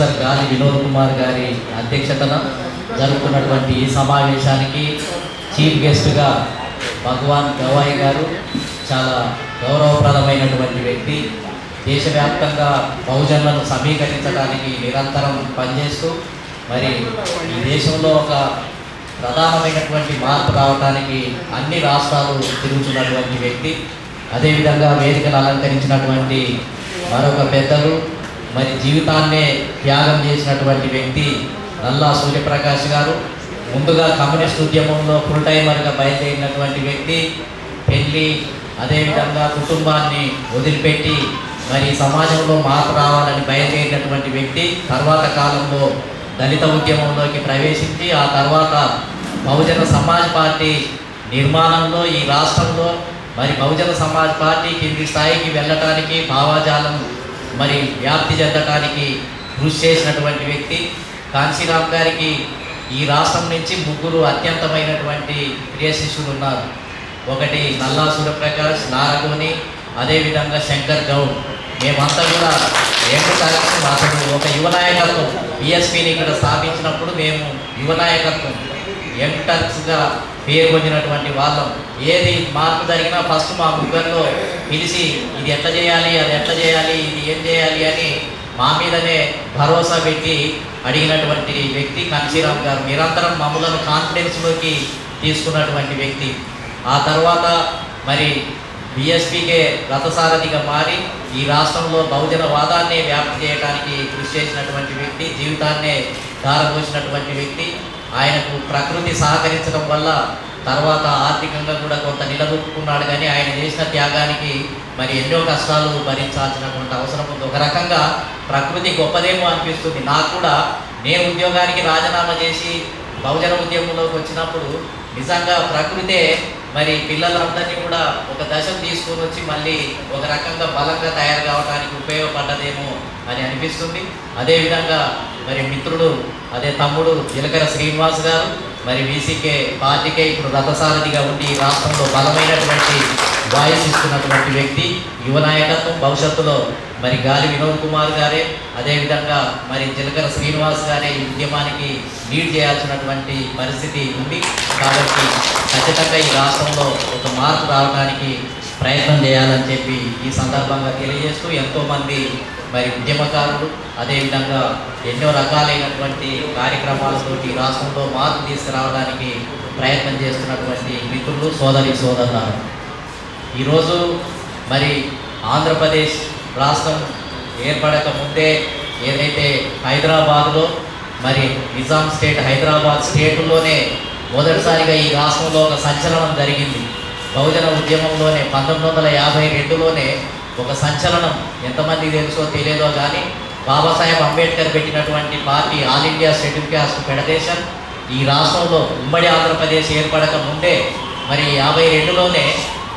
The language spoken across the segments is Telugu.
ప్రొఫెసర్ గాలి వినోద్ కుమార్ గారి అధ్యక్షతన జరుగుతున్నటువంటి ఈ సమావేశానికి చీఫ్ గెస్ట్గా భగవాన్ గవాయి గారు చాలా గౌరవప్రదమైనటువంటి వ్యక్తి. దేశవ్యాప్తంగా బహుజనులను సమీకరించడానికి నిరంతరం పనిచేస్తూ మరి ఈ దేశంలో ఒక ప్రధానమైనటువంటి మార్పు రావడానికి అన్ని రాష్ట్రాలు తిరుగుతున్నటువంటి వ్యక్తి. అదేవిధంగా వేదికను అలంకరించినటువంటి మరొక పెద్దలు మరి జీవితాన్నే త్యాగం చేసినటువంటి వ్యక్తి నల్లా సూర్యప్రకాష్ గారు. ముందుగా కమ్యూనిస్ట్ ఉద్యమంలో ఫుల్ టైమర్గా బయలుదేరినటువంటి వ్యక్తి పెళ్ళి అదేవిధంగా కుటుంబాన్ని వదిలిపెట్టి మరి సమాజంలో మార్పు రావాలని బయలుదేరినటువంటి వ్యక్తి తర్వాత కాలంలో దళిత ఉద్యమంలోకి ప్రవేశించి ఆ తర్వాత బహుజన సమాజ్ పార్టీ నిర్మాణంలో ఈ రాష్ట్రంలో మరి బహుజన సమాజ్ పార్టీ కింది స్థాయికి వెళ్ళటానికి భావాజాలం మరి వ్యాప్తి చెందటానికి కృషి చేసినటువంటి వ్యక్తి. కాంశీరామ్ గారికి ఈ రాష్ట్రం నుంచి ముగ్గురు అత్యంతమైనటువంటి ప్రియ శిష్యులు ఉన్నారు. ఒకటి నల్లా సూర్యప్రకాష్ నారగోని అదేవిధంగా శంకర్ గౌడ్. మేమంతా కూడా రెండు తరగతి అతను ఒక యువ నాయకత్వం. బిఎస్పీని ఇక్కడ స్థాపించినప్పుడు మేము యువ నాయకత్వం. యంగ్టర్స్గా పొందినటువంటి వాళ్ళం. ఏది మార్పు జరిగినా ఫస్ట్ మా ముగ్గురిలో పిలిచి ఇది ఎట్లా చేయాలి అది ఎట్లా చేయాలి ఇది ఏం చేయాలి అని మా మీదనే భరోసా పెట్టి అడిగినటువంటి వ్యక్తి కన్సీరామ్ గారు. నిరంతరం మమ్మలను కాన్ఫిడెన్స్లోకి తీసుకున్నటువంటి వ్యక్తి. ఆ తర్వాత మరి బిఎస్పీకే రథసారథిగా మారి ఈ రాష్ట్రంలో బహుజన వాదాన్ని వ్యాప్తి చేయడానికి కృషి చేసినటువంటి వ్యక్తి జీవితాన్నే దారపోసినటువంటి వ్యక్తి. ఆయనకు ప్రకృతి సహకరించడం వల్ల తర్వాత ఆర్థికంగా కూడా కొంత నిలదొక్కున్నాడు. కానీ ఆయన చేసిన త్యాగానికి మరి ఎన్నో కష్టాలు భరించాల్సినటువంటి అవసరం ఉంది. ఒక రకంగా ప్రకృతి గొప్పదేమో అనిపిస్తుంది. నాకు కూడా నేను ఉద్యోగానికి రాజీనామా చేసి బహుజన ఉద్యమంలోకి వచ్చినప్పుడు నిజంగా ప్రకృతే మరి పిల్లలందరినీ కూడా ఒక దశ తీసుకొని వచ్చి మళ్ళీ ఒక రకంగా బలంగా తయారు కావడానికి ఉపయోగపడ్డదేమో అని అనిపిస్తుంది. అదేవిధంగా మరి మిత్రుడు అదే తమ్ముడు జీలకర్ర శ్రీనివాస్ గారు మరి వీసీకే పార్టీకే ఇప్పుడు రథసారథిగా ఉండి ఈ రాష్ట్రంలో బలమైనటువంటి వాయిస్ ఇస్తున్నటువంటి వ్యక్తి యువ నాయకత్వం భవిష్యత్తులో మరి గాలి వినోద్ కుమార్ గారే అదేవిధంగా మరి జిలకర శ్రీనివాస్ గారే ఈ ఉద్యమానికి లీడ్ చేయాల్సినటువంటి పరిస్థితి ఉంది. కాబట్టి ఖచ్చితంగా ఈ రాష్ట్రంలో ఒక మార్పు రావడానికి ప్రయత్నం చేయాలని చెప్పి ఈ సందర్భంగా తెలియజేస్తూ ఎంతోమంది మరి ఉద్యమకారులు అదేవిధంగా ఎన్నో రకాలైనటువంటి కార్యక్రమాలతో ఈ రాష్ట్రంలో మార్పు తీసుకురావడానికి ప్రయత్నం చేస్తున్నటువంటి మిత్రులు సోదరి సోదరులారు. ఈరోజు మరి ఆంధ్రప్రదేశ్ రాష్ట్రం ఏర్పడక ముందే ఏదైతే హైదరాబాద్లో మరి నిజాం స్టేట్ హైదరాబాద్ స్టేటులోనే మొదటిసారిగా ఈ రాష్ట్రంలో ఒక సంచలనం జరిగింది. బహుజన ఉద్యమంలోనే పంతొమ్మిది వందల యాభై రెండులోనే ఒక సంచలనం ఎంతమందికి తెలుసో తెలియదో కానీ బాబాసాహెబ్ అంబేద్కర్ పెట్టినటువంటి party all India scheduled caste federation ఈ రాష్ట్రంలో ఉమ్మడి ఆంధ్రప్రదేశ్ ఏర్పడక ముందే మరి యాభై రెండులోనే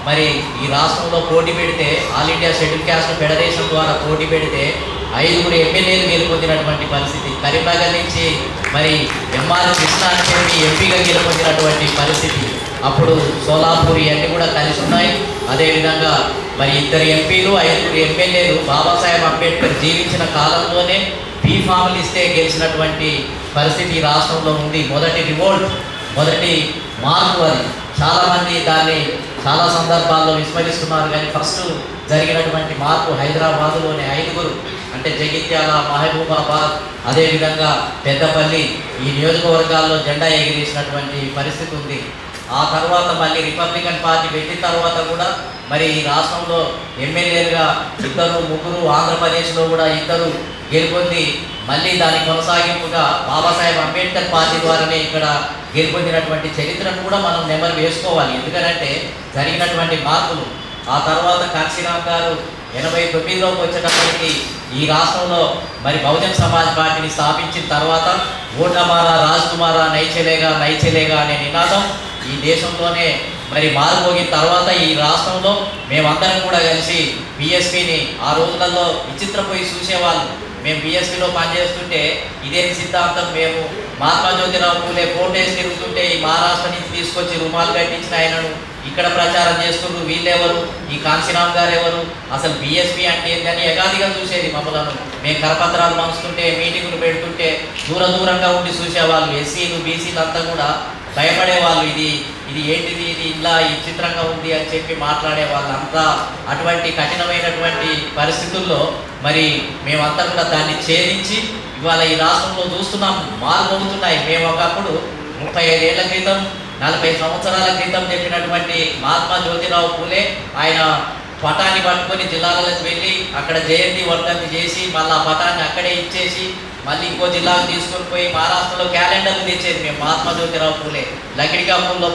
మరి ఈ రాష్ట్రంలో పోటీ పెడితే all India scheduled caste federation ద్వారా పోటీ పెడితే ఐదుగురు ఎమ్మెల్యేలు గెలుపొందినటువంటి పరిస్థితి. కరీంనగర్ నుంచి మరి ఎంఆర్ కృష్ణ అని ఎంపీగా గెలుపొందినటువంటి పరిస్థితి. అప్పుడు సోలాపూర్ ఇవన్నీ కూడా కలిసి ఉన్నాయి. అదేవిధంగా మరి ఇద్దరు ఎంపీలు ఐదుగురు ఎమ్మెల్యేలు బాబాసాహెబ్ అంబేద్కర్ జీవించిన కాలంలోనే బీ ఫామ్లు ఇస్తే గెలిచినటువంటి పరిస్థితి ఈ రాష్ట్రంలో ఉంది. మొదటి రివోల్ట్ మొదటి మార్పు అది. చాలామంది దాన్ని చాలా సందర్భాల్లో విస్మరిస్తున్నారు కానీ ఫస్ట్ జరిగినటువంటి మార్పు హైదరాబాదులోని ఐదుగురు అంటే జగిత్యాల మహబూబాబాద్ అదేవిధంగా పెద్దపల్లి ఈ నియోజకవర్గాల్లో జెండా ఎగిరేసినటువంటి పరిస్థితి ఉంది. ఆ తర్వాత మళ్ళీ రిపబ్లికన్ పార్టీ పెట్టిన తర్వాత కూడా మరి ఈ రాష్ట్రంలో ఎమ్మెల్యేలుగా ఇద్దరు ముగ్గురు ఆంధ్రప్రదేశ్లో కూడా ఇద్దరు గెలుపొంది మళ్ళీ దాని కొనసాగింపుగా బాబాసాహెబ్ అంబేద్కర్ పార్టీ ద్వారానే ఇక్కడ గెలుపొందినటువంటి చరిత్రను కూడా మనం నెమరు వేసుకోవాలి. ఎందుకంటే జరిగినటువంటి మార్పులు ఆ తర్వాత కాశీరామ్ గారు ఎనభై తొమ్మిదిలోకి వచ్చేటప్పటికి ఈ రాష్ట్రంలో మరి బహుజన్ సమాజ్ పార్టీని స్థాపించిన తర్వాత ఓటమారా రాజ్కుమారా నైచెలేగా నైచెలేగా అనే నినాదం ఈ దేశంలోనే మరి మారిపోగిన తర్వాత ఈ రాష్ట్రంలో మేమందరం కూడా కలిసి బిఎస్పిని ఆ రోజులలో విచిత్రపోయి చూసేవాళ్ళు. మేము బిఎస్పీలో పనిచేస్తుంటే ఇదేం సిద్ధాంతం మేము మహాత్మా జ్యోతిరావు పూలే ఫోటేస్ తిరుగుతుంటే ఈ మహారాష్ట్ర నుంచి తీసుకొచ్చి రుమాలు కట్టించిన ఆయనను ఇక్కడ ప్రచారం చేస్తున్నారు వీళ్ళెవరు? ఈ కాంశీరామ్ గారు ఎవరు అసలు బీఎస్పీ అంటే ఏంటని ఏకాదిగా చూసేది మమ్మలను. మేము కరపత్రాలు పంచుతుంటే మీటింగులు పెడుతుంటే దూర దూరంగా ఉండి చూసేవాళ్ళు. ఎస్సీలు బీసీలు అంతా కూడా భయపడేవాళ్ళు ఇది ఇది ఏంటిది ఇది ఇలా ఈ చిత్రంగా ఉంది అని చెప్పి మాట్లాడే వాళ్ళంతా అటువంటి కఠినమైనటువంటి పరిస్థితుల్లో మరి మేమంతా కూడా దాన్ని ఛేదించి ఇవాళ ఈ రాష్ట్రంలో చూస్తున్నాం మారుమోగుతున్నాయి. మేము ఒకప్పుడు ముప్పై ఐదేళ్ళ క్రితం నలభై సంవత్సరాల క్రితం చెప్పినటువంటి మహాత్మా జ్యోతిరావు పూలే ఆయన పటాన్ని పట్టుకొని జిల్లాలకు వెళ్ళి అక్కడ జయంతి వర్ధంతి చేసి మళ్ళీ ఆ పటాన్ని అక్కడే ఇచ్చేసి మళ్ళీ ఇంకో జిల్లాకు తీసుకొని పోయి మహారాష్ట్రలో క్యాలెండర్లు తెచ్చేది మేము మహాత్మా జ్యోతిరావు పూలే. లకిడికాపుల్లో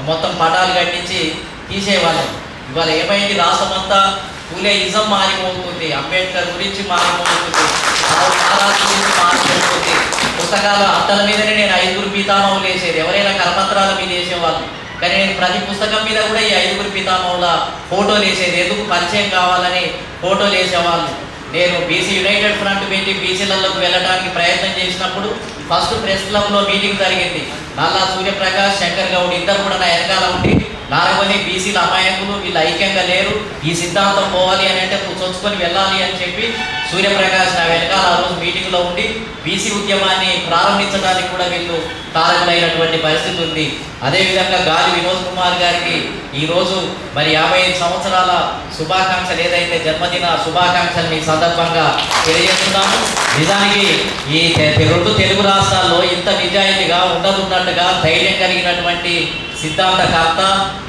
మొత్తం పటాలు కట్టించి తీసేవాళ్ళం. ఇవాళ ఏమైంది? రాష్ట్రమంతా పూలే ఇజం మారిపోతుంది. అంబేద్కర్ గురించి మారిపోతుంది. మహారాష్ట్ర గురించి మారిపోతుంది. పుస్తకాల అట్టల మీదనే నేను ఐదుగురు పితామహులు వేసేది. ఎవరైనా కరపత్రాల మీద వేసేవాళ్ళు. కానీ నేను ప్రతి పుస్తకం మీద కూడా ఈ ఐదుగురు పితామహుల ఫోటోలు వేసేది. ఎందుకు పరిచయం కావాలని ఫోటోలు వేసేవాళ్ళు. నేను బీసీ యునైటెడ్ ఫ్రంట్ పెట్టి బీసీలలోకి వెళ్ళడానికి ప్రయత్నం చేసినప్పుడు ఫస్ట్ ప్రెస్ క్లబ్లో మీటింగ్ జరిగింది. నల్లా సూర్యప్రకాష్ శంకర్ గౌడ్ ఇద్దరు కూడా నా వెనకాల ఉండి నారగొని బీసీల అమాయకులు వీళ్ళు ఐక్యంగా లేరు ఈ సిద్ధాంతం పోవాలి అని అంటే చొచ్చుకొని వెళ్ళాలి అని చెప్పి సూర్యప్రకాష్ నా వెనకాల ఆ రోజు మీటింగ్లో ఉండి బీసీ ఉద్యమాన్ని ప్రారంభించడానికి కూడా వీళ్ళు కారణమైనటువంటి పరిస్థితి ఉంది. అదేవిధంగా గాలి వినోద్ కుమార్ గారికి ఈరోజు మరి యాభై ఐదు సంవత్సరాల శుభాకాంక్షలు ఏదైతే జన్మదిన శుభాకాంక్షలు మీ సందర్భంగా తెలియజేస్తున్నాము. నిజానికి ఈ రెండు తెలుగు రాష్ట్రాల్లో ఇంత నిజాయితీగా ఉండదున్నట్టుగా ధైర్యం కలిగినటువంటి సిద్ధాంతకర్త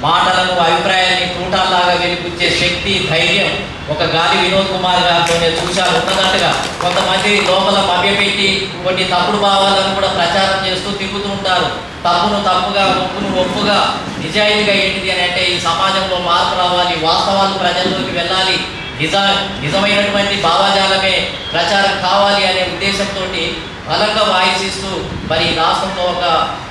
మాటలను అభిప్రాయాన్ని కూటాల్లాగా వెలిపించే శక్తి ధైర్యం ఒక గాలి వినోద్ కుమార్ గారితోనే చూశాను. ఉన్నదట్టుగా కొంతమంది లోపల మభ్యపెట్టి కొన్ని తప్పుడు భావాలను కూడా ప్రచారం చేస్తూ తిరుగుతూ ఉంటారు. తప్పును తప్పుగా ఒప్పును ఒప్పుగా నిజాయితీగా ఏంటిది అని అంటే ఈ సమాజంలో మార్పు రావాలి వాస్తవాలు ప్రజల్లోకి వెళ్ళాలి నిజ నిజమైనటువంటి భావజాలమే ప్రచారం కావాలి అనే ఉద్దేశంతో బలంగా వాయిసిస్తూ మరి ఈ రాష్ట్రంలో ఒక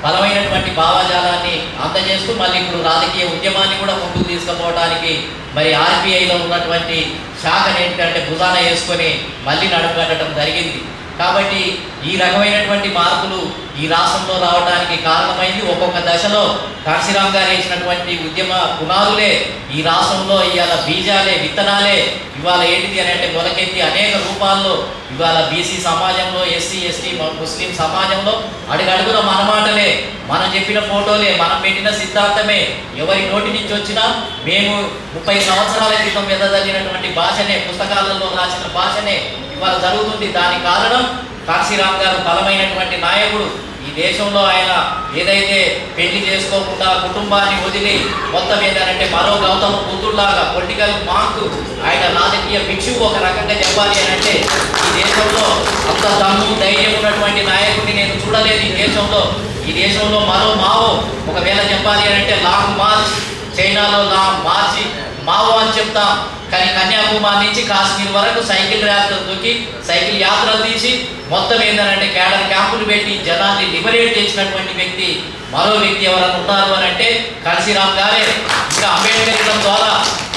బలమైనటువంటి భావజాలాన్ని అందజేస్తూ మళ్ళీ ఇప్పుడు రాజకీయ ఉద్యమాన్ని కూడా ముందుకు తీసుకుపోవడానికి మరి ఆర్బీఐలో ఉన్నటువంటి శాఖను ఏంటంటే భుజాన వేసుకొని మళ్ళీ నడుపు జరిగింది. కాబట్టి ఈ రకమైనటువంటి మార్పులు ఈ రాష్ట్రంలో రావడానికి కారణమైంది. ఒక్కొక్క దశలో కాశీరామ్ గారు వేసినటువంటి ఉద్యమ పునాదులే ఈ రాష్ట్రంలో ఇవాళ బీజాలే విత్తనాలే ఇవాళ ఏంటిది అని అంటే మొలకెత్తి అనేక రూపాల్లో ఇవాళ బీసీ సమాజంలో ఎస్సీ ఎస్టీ ముస్లిం సమాజంలో అడుగడుగున మన మాటలే మనం చెప్పిన ఫోటోలే మనం పెట్టిన సిద్ధాంతమే. ఎవరి నోటి నుంచి వచ్చినా మేము ముప్పై సంవత్సరాల క్రితం వెదజల్లినటువంటి భాషనే పుస్తకాలలో రాసిన భాషనే ఇవాళ జరుగుతుంది. దాని కారణం కాశీరామ్ గారు బలమైనటువంటి నాయకుడు. ఈ దేశంలో ఆయన ఏదైతే పెళ్ళి చేసుకోకుండా కుటుంబాన్ని వదిలి మొత్తం ఏంటంటే మరో గౌతమ బుద్ధుల్లాగా పొలిటికల్ మాంక్ ఆయన రాజకీయ భిక్షువు ఒక రకంగా చెప్పాలి అని అంటే ఈ దేశంలో అంత దమ్ము ధైర్యం ఉన్నటువంటి నాయకుడిని నేను చూడలేదు ఈ దేశంలో. ఈ దేశంలో మరో మావో ఒకవేళ చెప్పాలి అని అంటే లాంగ్ మార్చ్ చైనాలో లాంగ్ మార్చి మావో అని చెప్తాం. కానీ కన్యాకుమారి నుంచి కాశ్మీర్ వరకు సైకిల్ యాత్రలు దొక్కి సైకిల్ యాత్రలు తీసి మొత్తం ఏంటంటే కేడర్ క్యాంపులు పెట్టి జనాన్ని లిబరేట్ చేసినటువంటి వ్యక్తి మరో వ్యక్తి ఎవరైనా ఉన్నారు అని అంటే కాశీరామ్ గారే. ఇంకా అంబేద్కర్ ద్వారా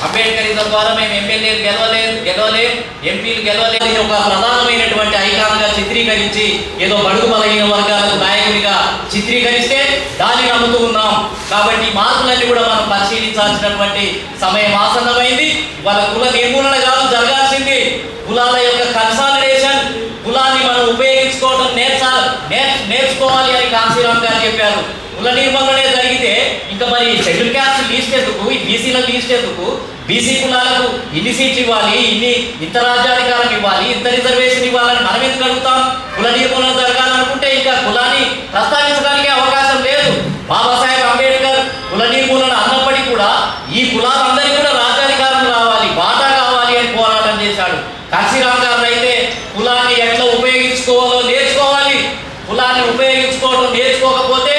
అంబేద్కరిజం ద్వారా మేము ఎమ్మెల్యేలు గెలవలేదు గెలవలేం ఎంపీలు గెలవలేదు ఒక ప్రధానమైనటువంటి ఐకాన్గా చిత్రీకరించి ఏదో బడుగు బలహీన వర్గాలకు నాయకుడిగా చిత్రీకరిస్తే దాన్ని నమ్ముతూ ఉన్నాం. కాబట్టి మార్పులన్నీ కూడా మనం పరిశీలించాల్సినటువంటి సమయం ఆసన్నమైంది. వాళ్ళ కుల నిర్మూలన కాదు జరగాల్సింది కులాల యొక్క కన్సాలిడేషన్. కులాన్ని మనం ఉపయోగించుకోవడం నేర్చాలి నేర్ నేర్చుకోవాలి అని కాశీరామ్ గారు చెప్పారు. కుల నిర్మూలనే జరిగితే ఇంకా మరి షెడ్యూల్ క్యాస్ట్ లీస్ట్ ఎందుకు ఈ బీసీల లీస్ట్ ఎందుకు బీసీ కులాలకు ఇన్ని సీట్లు ఇవ్వాలి ఇన్ని ఇంత రాజ్యాధికారం ఇవ్వాలి ఇంత రిజర్వేషన్ ఇవ్వాలని మనం ఎందుకు అడుగుతాం? కుల నిర్మూలన జరగాలనుకుంటే ఇంకా కులాన్ని ప్రస్తావించడానికి అవకాశం లేదు. బాబాసాహెబ్ అంబేద్కర్ కుల నిర్మూలన అన్నప్పటికీ కూడా ఈ కులాలందరికీ కూడా రాజ్యాధికారం రావాలి వాటా కావాలి అని పోరాటం చేశాడు. కాశీరామ్ గారు అయితే కులాన్ని ఎట్లా ఉపయోగించుకోవాలో నేర్చుకోవాలి కులాన్ని ఉపయోగించుకోవడం నేర్చుకోకపోతే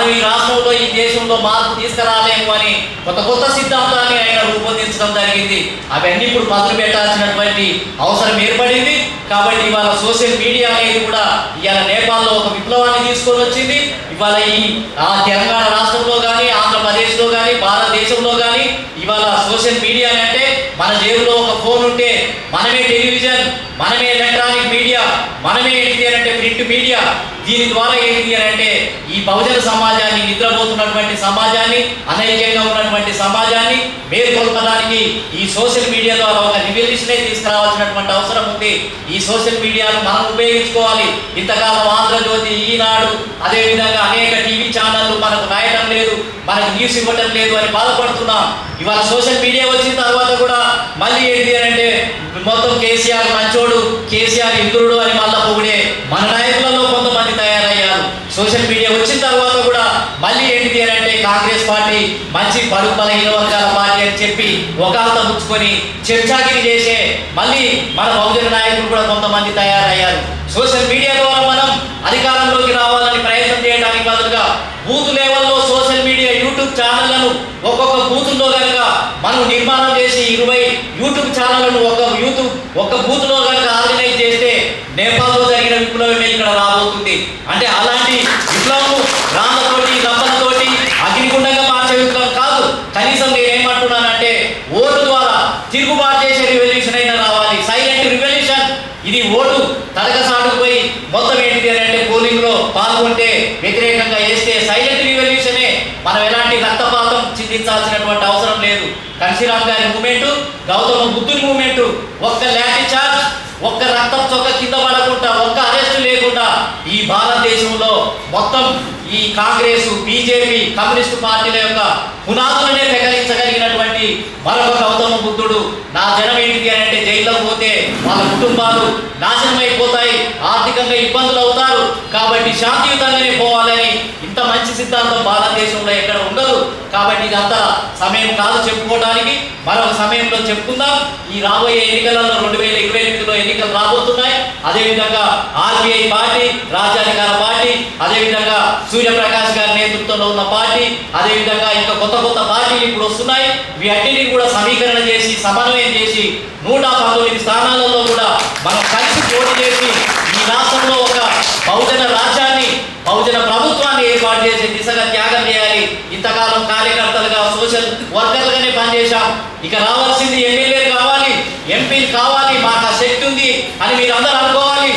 మనం ఈ రాష్ట్రంలో ఈ దేశంలో మార్పు తీసుకురాలేము అని కొత్త కొత్త సిద్ధాంతాన్ని ఆయన రూపొందించడం జరిగింది. అవన్నీ ఇప్పుడు మొదలు పెట్టాల్సినటువంటి అవసరం ఏర్పడింది. కాబట్టి ఇవాళ సోషల్ మీడియా అనేది కూడా ఇవాళ నేపాల్లో ఒక విప్లవాన్ని తీసుకొని వచ్చింది. ఇవాళ ఈ ఆ తెలంగాణ రాష్ట్రంలో కానీ ఆంధ్రప్రదేశ్లో కానీ భారతదేశంలో కానీ ఇవాళ సోషల్ మీడియా అంటే మన జేబులో ఒక ఫోన్ ఉంటే మనమే టెలివిజన్ మనమే ఎలక్ట్రానిక్ మీడియా మనమే ప్రింట్ మీడియా దీని ద్వారా ఏంటి అని అంటే ఈ బహుజన సమాజాన్ని నిద్రపోతున్నటువంటి సమాజాన్ని అనైక్యంగా ఉన్నటువంటి సమాజాన్ని మేల్కొల్పడానికి ఈ సోషల్ మీడియా ద్వారా ఒక రివల్యూషనే తీసుకురావాల్సినటువంటి అవసరం ఉంది. ఈ సోషల్ మీడియాను మనం ఉపయోగించుకోవాలి. ఇంతకాలం ఆంధ్రజ్యోతి ఈనాడు అదేవిధంగా అనేక టీవీ ఛానళ్ళు మనకు రాయడం లేదు మనకు న్యూస్ ఇవ్వటం లేదు అని బాధపడుతున్నాం. ఇవాళ సోషల్ మీడియా వచ్చిన తర్వాత కూడా మళ్ళీ ఏంటి అని అంటే మొత్తం కేసీఆర్ మంచోడు కేసీఆర్ ఇంద్రుడు అని మళ్ళా పొగిడే మన నాయకులలో కొంతమంది తయారయ్యారు. సోషల్ మీడియా వచ్చిన తర్వాత కూడా మళ్ళీ ఏంటిది అని అంటే కాంగ్రెస్ పార్టీ మంచి పరుగు బలహీన వర్గాల పార్టీ అని చెప్పి ఒకళ్ళ పుచ్చుకొని చర్చాగిరి చేసే మళ్ళీ మన బహుజన నాయకులు కూడా కొంతమంది తయారయ్యారు. సోషల్ మీడియా ద్వారా మనం అధికారంలోకి రావాలని ప్రయత్నం చేయడానికి బదులుగా బూత్ లెవెల్లో సోషల్ మీడియా యూట్యూబ్ ఛానళ్ళను ఒక్కొక్క బూతుల్లో కనుక మనం నిర్మాణం చేసి ఇరవై యూట్యూబ్ ఛానళ్ళను ఒక యూట్యూబ్ ఒక బూత్లో కనుక ఆర్గనైజ్ చేస్తే నేపాల్లో జరిగిన విప్లవమే ఇక్కడ రాబోతుంది. అంటే అలాంటి విప్లవం రాళ్ళతోటి రప్పలతోటి అగ్నిగుండంగా మార్చే విప్లవం కాదు కనీసం నేనేమంటున్నానంటే ఓటు ద్వారా తిరుగుబాటు చేసే రివల్యూషన్ అయినా రావాలి సైలెంట్ రివల్యూషన్ ఇది ఓటు తడకసాటుకు పోయి మొత్తం ఏంటి అని అంటే పోలింగ్లో పాల్గొంటే వ్యతిరేకంగా వేస్తే సైలెంట్ రివల్యూషనే మనం ఎలాంటి రక్తపాతం చిందించాల్సినటువంటి అవసరం లేదు. కన్సీరామ్ గారి మూమెంటు గౌతమ బుద్ధుని మూమెంటు ఒక్క లాఠీ చార్జ్. ఒక్క రక్తం చొక్క కింద పడకుండా ఒక్క అరెస్ట్ లేకుండా ఈ భారతదేశంలో మొత్తం ఈ కాంగ్రెస్ బీజేపీ కమ్యూనిస్టు పార్టీల యొక్క పునాదులనే పెకలించగలిగినటువంటి మరొక గౌతమ బుద్ధుడు. నా జనం ఏంటిది అని అంటే జైల్లోకి పోతే వాళ్ళ కుటుంబాలు నాశనం అయిపోతాయి ఆర్థికంగా ఇబ్బందులు అవుతారు. కాబట్టి శాంతియుతంగానే పోవాలని ఇంత మంచి సిద్ధాంతం భారతదేశంలో ఎక్కడ ఉండదు. కాబట్టి ఇదంతా సమయం కాదు చెప్పుకోవడానికి మరొక సమయంలో చెప్పుకుందాం. ఈ రాబోయే ఎన్నికలలో రెండు వేల ఇరవై ఎనిమిదిలో ఎన్నికలు రాబోతున్నాయి. అదేవిధంగా ఆర్బీఐ పార్టీ రాజ్యాధికార పార్టీ అదేవిధంగా సూర్యప్రకాష్ గారి నేతృత్వంలో ఉన్న పార్టీ అదేవిధంగా ఇంకా కొత్త కొత్త పార్టీలు ఇప్పుడు వస్తున్నాయి. వీటన్నిటిని కూడా సమీకరణ చేసి సమన్వయం చేసి నూట పంతొమ్మిది స్థానాలలో కూడా మనం కలిసి పోటీ చేసి ఈ రాష్ట్రంలో ఒక బహుజన రాజ్యాన్ని బహుజన ప్రభుత్వాన్ని చేసే దిశగా త్యాగం చేయాలి. ఇంతకాలం కార్యకర్తలుగా సోషల్ వర్కర్లుగానే పనిచేశాం. ఇక రావాల్సింది ఎమ్మెల్యేలు కావాలి ఎంపీలు కావాలి మాకు ఆ శక్తి ఉంది అని మీరు అందరూ అనుకోవాలి.